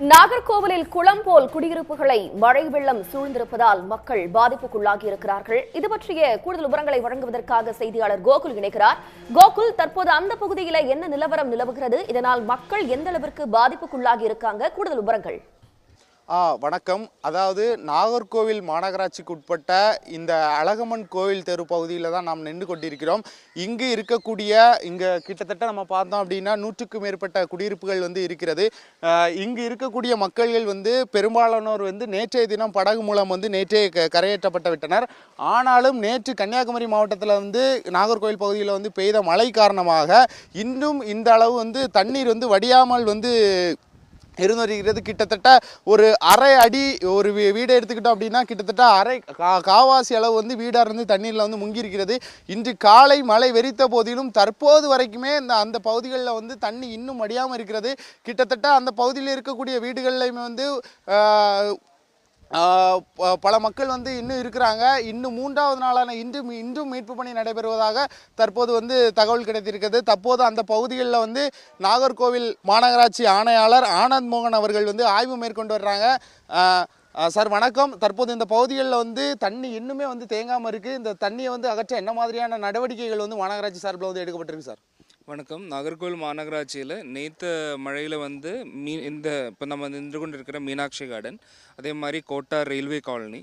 நாகர்கோவிலில் குளம் போல் குடியிருப்புகளை மழை வெள்ளம் சூழ்ந்திருப்பதால் மக்கள் பாதிப்புக்குள்ளாகி இருக்கிறார்கள் இது பற்றிய கூடுதல் விவரங்களை வழங்குவதற்காக செய்தியாளர் கோகுல் இணைக்கிறார் கோகுல் தற்போது அந்த பகுதியில என்ன நிலவரம் நிலவுகிறது? இதனால் மக்கள் எந்த அளவிற்கு பாதிப்புக்குள்ளாகி இருக்காங்க கூடுதல் விவரங்கள். வணக்கம். அதாவது நாகர்கோவில் மாநகராட்சிக்கு உட்பட்ட இந்த அழகம்மன் கோவில் தெரு பகுதியில் தான் நாம் நின்று கொண்டிருக்கிறோம். இங்கு இருக்கக்கூடிய இங்கே கிட்டத்தட்ட நம்ம பார்த்தோம் அப்படின்னா நூற்றுக்கும் மேற்பட்ட குடியிருப்புகள் வந்து இருக்கிறது. இங்கு இருக்கக்கூடிய மக்கள்கள் வந்து பெரும்பாலானோர் வந்து நேற்றைய தினம் படகு மூலம் வந்து நேற்றே க- கரையேற்றப்பட்டு விட்டனர். ஆனாலும் நேற்று கன்னியாகுமரி மாவட்டத்தில் வந்து நாகர்கோவில் பகுதியில் வந்து பெய்த மழை காரணமாக இன்னும் இந்த அளவு வந்து தண்ணீர் வந்து வடியாமல் வந்து இருந்து வருகிறது கிட்டத்தட்ட ஒரு அரை அடி ஒரு வீ- வீடை எடுத்துக்கிட்டோம் அப்படின்னா கிட்டத்தட்ட அரை கா காவாசி அளவு வந்து வீடாக இருந்து தண்ணீரில் வந்து முங்கி இருக்கிறது இன்று காலை மழை வெறித்த போதிலும் தற்போது வரைக்குமே இந்த அந்த பகுதிகளில் வந்து தண்ணி இன்னும் அடியாமல் இருக்கிறது. கிட்டத்தட்ட அந்த பகுதியில் இருக்கக்கூடிய வீடுகள்லையுமே வந்து பல மக்கள் வந்து இன்னும் இருக்கிறாங்க. இன்னும் மூன்றாவது நாளான இன்றும் இன்றும் மீட்பு பணி நடைபெறுவதாக தற்போது வந்து தகவல் கிடைத்திருக்கிறது. தற்போது அந்த பகுதிகளில் வந்து நாகர்கோவில் மாநகராட்சி ஆணையாளர் ஆனந்த் மோகன் அவர்கள் வந்து ஆய்வு மேற்கொண்டு வர்றாங்க. சார் வணக்கம். தற்போது இந்த பகுதிகளில் வந்து தண்ணி இன்னுமே வந்து தேங்காமல் இருக்குது இந்த தண்ணியை வந்து அகற்ற என்ன மாதிரியான நடவடிக்கைகள் வந்து மாநகராட்சி சார்பில் வந்து எடுக்கப்பட்டிருக்கு சார்? வணக்கம். நாகர்கோவில் மாநகராட்சியில் நேற்று மழையில் வந்து மீ இந்த இப்போ நம்ம நின்று கொண்டு இருக்கிற மீனாட்சி கார்டன் அதே மாதிரி கோட்டா ரயில்வே காலனி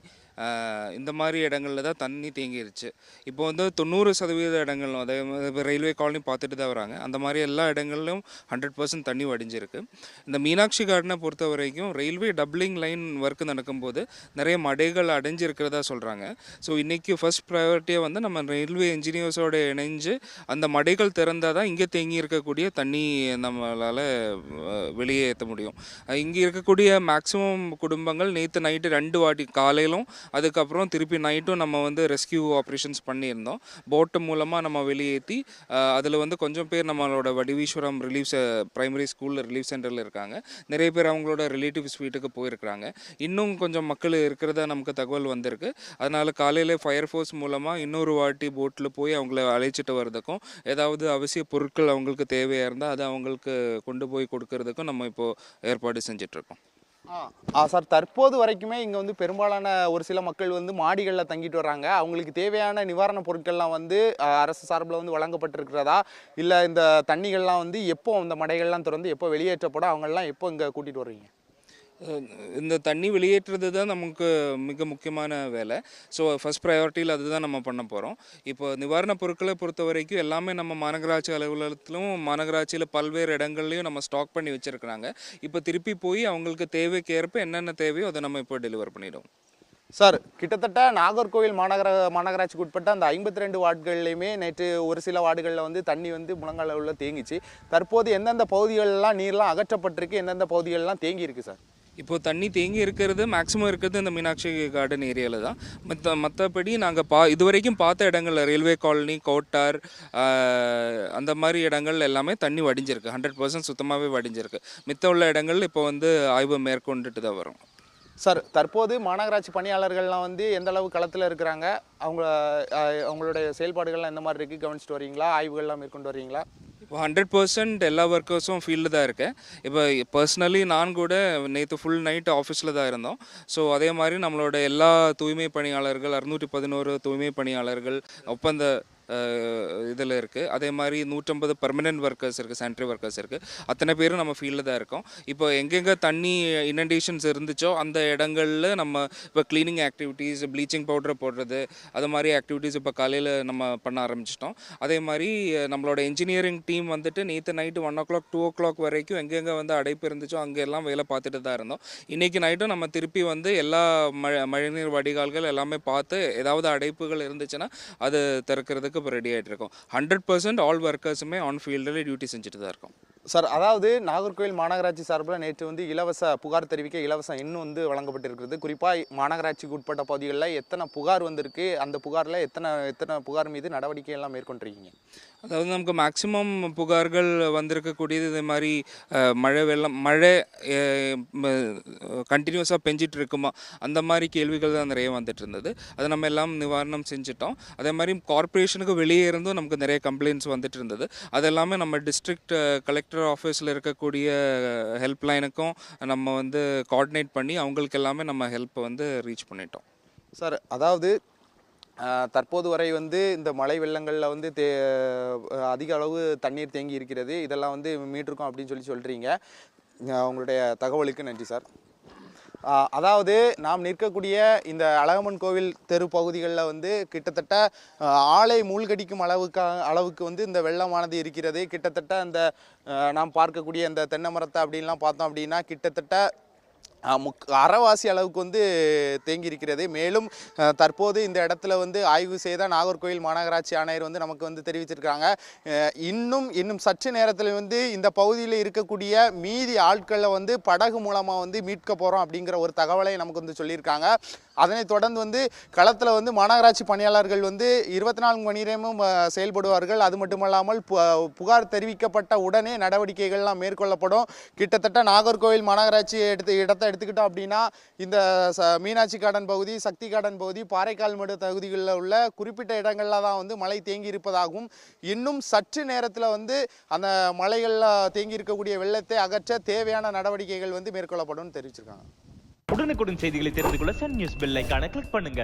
இந்த மாதிரி இடங்களில் தான் தண்ணி தேங்கிருச்சு. இப்போ வந்து தொண்ணூறு சதவீத இடங்களும் அதே மாதிரி ரயில்வே காலனி பார்த்துட்டு தான் வராங்க. அந்த மாதிரி எல்லா இடங்கள்லையும் ஹண்ட்ரட் பர்சன்ட் தண்ணி வடிஞ்சிருக்கு. இந்த மீனாட்சி கார்டனை பொறுத்த வரைக்கும் ரயில்வே டபுளிங் லைன் ஒர்க் நடக்கும்போது நிறைய மடைகள் அடைஞ்சிருக்கிறதா சொல்கிறாங்க ஸோ இன்றைக்கி ஃபர்ஸ்ட் ப்ரையாரிட்டியாக வந்து நம்ம ரயில்வே இன்ஜினியர்ஸோட இணைஞ்சு அந்த மடைகள் திறந்தால் தான் இங்கே தேங்கி இருக்கக்கூடிய தண்ணி நம்மளால் வெளியேற்ற முடியும். இங்கே இருக்கக்கூடிய மேக்ஸிமம் குடும்பங்கள் நேற்று நைட்டு ரெண்டு வாட்டி காலையிலும் அதுக்கப்புறம் திருப்பி நைட்டும் நம்ம வந்து ரெஸ்கியூ ஆப்ரேஷன்ஸ் பண்ணியிருந்தோம். போட்டு மூலமாக நம்ம வெளியேற்றி அதில் வந்து கொஞ்சம் பேர் நம்மளோட வடிவீஸ்வரம் ரிலீஃப் பிரைமரி ஸ்கூலில் ரிலீஃப் சென்டரில் இருக்காங்க. நிறைய பேர் அவங்களோட ரிலேட்டிவ்ஸ் வீட்டுக்கு போயிருக்கிறாங்க. இன்னும் கொஞ்சம் மக்கள் இருக்கிறதா நமக்கு தகவல் வந்திருக்கு. அதனால் காலையில் ஃபயர் ஃபோர்ஸ் மூலமாக இன்னொரு வாட்டி போட்டில் போய் அவங்கள அழைச்சிட்டு வர்றதுக்கும் ஏதாவது அவசிய பொருட்கள் அவங்களுக்கு தேவையாக இருந்தால் அதை அவங்களுக்கு கொண்டு போய் கொடுக்கறதுக்கும் நம்ம இப்போது ஏற்பாடு செஞ்சிட்ருக்கோம் சார் தற்போது வரைக்குமே இங்கே வந்து பெரும்பாலான ஒரு சில மக்கள் வந்து மாடிகளில் தங்கிட்டு வராங்க அவங்களுக்கு தேவையான நிவாரணப் பொருட்கள்லாம் வந்து அரசு சார்பில் வந்து வழங்கப்பட்டிருக்கிறதா? இல்லை இந்த தண்ணிகள்லாம் வந்து எப்போ இந்த மடைகள்லாம் திறந்து எப்போ வெளியேற்றப்படும்? அவங்கெல்லாம் எப்போ இங்கே கூட்டிகிட்டு வருவீங்க? இந்த தண்ணி வெளியேற்றுறது தான் நமக்கு மிக முக்கியமான வேலை. ஸோ ஃபஸ்ட் ப்ரையாரிட்டியில் அதுதான் நம்ம பண்ண போகிறோம் இப்போ நிவாரணப் பொருட்களை பொறுத்த வரைக்கும் எல்லாமே நம்ம மாநகராட்சி அலுவலகத்திலும் மாநகராட்சியில் பல்வேறு இடங்கள்லையும் நம்ம ஸ்டாக் பண்ணி வச்சுருக்குறாங்க. இப்போ திருப்பி போய் அவங்களுக்கு தேவைக்கேற்ப என்னென்ன தேவையோ அதை நம்ம இப்போ டெலிவர் பண்ணிவிடும் சார் கிட்டத்தட்ட நாகர்கோவில் மாநகர மாநகராட்சிக்கு உட்பட்ட அந்த ஐம்பத்தி ரெண்டு வார்டுகள்லையுமே நேற்று ஒரு சில வார்டுகளில் வந்து தண்ணி வந்து முழங்கால உள்ள தேங்கிச்சு. தற்போது எந்தெந்த பகுதிகளெலாம் நீர்லாம் அகற்றப்பட்டிருக்கு எந்தெந்த பகுதிகளெலாம் தேங்கியிருக்கு சார்? இப்போது தண்ணி தேங்கி இருக்கிறது மேக்ஸிமம் இருக்கிறது இந்த மீனாட்சி கார்டன் ஏரியாவில் தான். மற்ற மற்றபடி நாங்கள் பா இது வரைக்கும் பார்த்த இடங்கள்ல ரயில்வே காலனி கோட்டார் அந்த மாதிரி இடங்கள் எல்லாமே தண்ணி வடிஞ்சிருக்கு. ஹண்ட்ரட் பர்சன்ட் சுத்தமாகவே வடிஞ்சிருக்கு. மித்த உள்ள இடங்கள் இப்போ வந்து ஆய்வு மேற்கொண்டுட்டு தான் வரும். சார் தற்போது மாநகராட்சி பணியாளர்கள்லாம் வந்து எந்த அளவு களத்தில் இருக்கிறாங்க? அவங்க அவங்களுடைய செயல்பாடுகள்லாம் எந்த மாதிரி இருக்குது கவனிச்சிட்டு வரீங்களா? ஆய்வுகள்லாம் மேற்கொண்டு வரீங்களா? இப்போ ஹண்ட்ரட் பர்சன்ட் எல்லா ஒர்க்கர்ஸும் ஃபீல்டு தான் இருக்கேன் இப்போ பர்சனலி நான் கூட நேற்று ஃபுல் நைட் ஆஃபீஸில் தான் இருந்தோம். ஸோ அதே மாதிரி நம்மளோட எல்லா தூய்மை பணியாளர்கள் அறுநூற்றி பதினோரு தூய்மை பணியாளர்கள் ஒப்பந்த இதில் இருக்குது. அதே மாதிரி நூற்றம்பது பர்மனெண்ட் ஒர்க்கர்ஸ் இருக்குது சானிட்ரி ஒர்க்கர்ஸ் இருக்குது. அத்தனை பேரும் நம்ம ஃபீல்டில் தான் இருக்கோம். இப்போ எங்கெங்கே தண்ணி இன்னண்டேஷன்ஸ் இருந்துச்சோ அந்த இடங்களில் நம்ம இப்போ க்ளீனிங் ஆக்டிவிட்டீஸ் ப்ளீச்சிங் பவுடர் போடுறது அது மாதிரி ஆக்டிவிட்டீஸ் இப்போ காலையில் நம்ம பண்ண ஆரம்பிச்சிட்டோம். அதே மாதிரி நம்மளோட இன்ஜினியரிங் டீம் வந்துட்டு நேற்று night one o'clock two o'clock வரைக்கும் எங்கெங்கே வந்து அடைப்பு இருந்துச்சோ அங்கே எல்லாம் வேலை பார்த்துட்டு தான் இருந்தோம். இன்றைக்கி நைட்டும் நம்ம திருப்பி வந்து எல்லா மழை மழைநீர் வடிகால்கள் எல்லாமே பார்த்து ஏதாவது அடைப்புகள் இருந்துச்சுன்னா அது திறக்கிறதுக்கு இப்போ ரெடி ஆகிட்டு இருக்கோம். ஹண்ட்ரட் பர்சன்ட் ஆல் ஒர்க்கர்ஸுமே ஆன் ஃபீல்டில் டியூட்டி செஞ்சுட்டு தான் இருக்கோம். சார் அதாவது நாகர்கோவில் மாநகராட்சி சார்பில் நேற்று வந்து இலவச புகார் தெரிவிக்க இலவசம் இன்னும் வந்து வழங்கப்பட்டிருக்கிறது. குறிப்பாக மாநகராட்சிக்கு உட்பட்ட பகுதிகளில் எத்தனை புகார் வந்திருக்கு அந்த புகாரில் எத்தனை எத்தனை புகார் மீது நடவடிக்கை எல்லாம் மேற்கொண்டிருக்கீங்க? அதாவது நமக்கு மேக்சிமம் புகார்கள் வந்திருக்கக்கூடியது இது மாதிரி மழை வெள்ளம் மழை கண்டினியூஸாக பெஞ்சிட்டு இருக்குமா? அந்த மாதிரி கேள்விகள் தான் நிறைய வந்துட்டு இருந்தது. அதை நம்ம எல்லாம் நிவாரணம் செஞ்சுட்டோம். அதே மாதிரி கார்ப்பரேஷனுக்கு வெளியே இருந்தும் நமக்கு நிறைய கம்ப்ளைண்ட்ஸ் வந்துட்டு இருந்தது. அதெல்லாமே நம்ம டிஸ்ட்ரிக்ட் கலெக்ட் கலெக்டர் ஆஃபீஸில் இருக்கக்கூடிய ஹெல்ப் லைனுக்கும் நம்ம வந்து கோஆர்டினேட் பண்ணி அவங்களுக்கு எல்லாமே நம்ம ஹெல்ப்பை வந்து ரீச் பண்ணிட்டோம். சார் அதாவது தற்போது வரை வந்து இந்த மழை வெள்ளங்களில் வந்து தே அதிக அளவு தண்ணீர் தேங்கி இருக்கிறது. இதெல்லாம் வந்து மீட்டிருக்கோம் அப்படின்னு சொல்லி சொல்கிறீங்க உங்களுடைய தகவலுக்கு நன்றி சார். அதாவது நாம் நிற்கக்கூடிய இந்த அழகம்மன் கோவில் தெரு பகுதிகளில் வந்து கிட்டத்தட்ட ஆலை மூழ்கடிக்கும் அளவுக்காக அளவுக்கு வந்து இந்த வெள்ளமானது இருக்கிறது. கிட்டத்தட்ட அந்த நாம் பார்க்கக்கூடிய அந்த தென்னை மரத்தை அப்படின்லாம் பார்த்தோம் அப்படின்னா கிட்டத்தட்ட முக் அறவாசி அளவுக்கு வந்து தேங்கியிருக்கிறது மேலும் தற்போது இந்த இடத்துல வந்து ஆய்வு செய்த நாகர்கோவில் மாநகராட்சி ஆணையர் வந்து நமக்கு வந்து தெரிவிச்சிருக்காங்க இன்னும் இன்னும் சற்று நேரத்தில் வந்து இந்த பகுதியில் இருக்கக்கூடிய மீதி ஆட்களை வந்து படகு மூலமாக வந்து மீட்க போகிறோம் அப்படிங்கிற ஒரு தகவலை நமக்கு வந்து சொல்லியிருக்காங்க. அதனைத் தொடர்ந்து வந்து களத்தில் வந்து மாநகராட்சி பணியாளர்கள் வந்து இருபத்தி நான்கு மணி நேரமும் செயல்படுவார்கள். அது மட்டுமல்லாமல் பு- புகார் தெரிவிக்கப்பட்ட உடனே நடவடிக்கைகள்லாம் மேற்கொள்ளப்படும். கிட்டத்தட்ட நாகர்கோவில் மாநகராட்சி எடுத்து இடத்தை எடுத்துக்கிட்டோம் அப்படின்னா இந்த ச மீனாட்சி கார்டன் பகுதி சக்தி கார்டன் பகுதி பாறைக்கால் மடு பகுதிகளில் உள்ள குறிப்பிட்ட இடங்களில் தான் வந்து மழை தேங்கி இருப்பதாகவும் இன்னும் சற்று நேரத்தில் வந்து அந்த மலைகளில் தேங்கி இருக்கக்கூடிய வெள்ளத்தை அகற்ற தேவையான நடவடிக்கைகள் வந்து மேற்கொள்ளப்படும் தெரிவிச்சிருக்காங்க. உடனுக்குடன் செய்திகளை தெரிந்து கொள்ள சன் நியூஸ் பெல் கிளிக் பண்ணுங்க.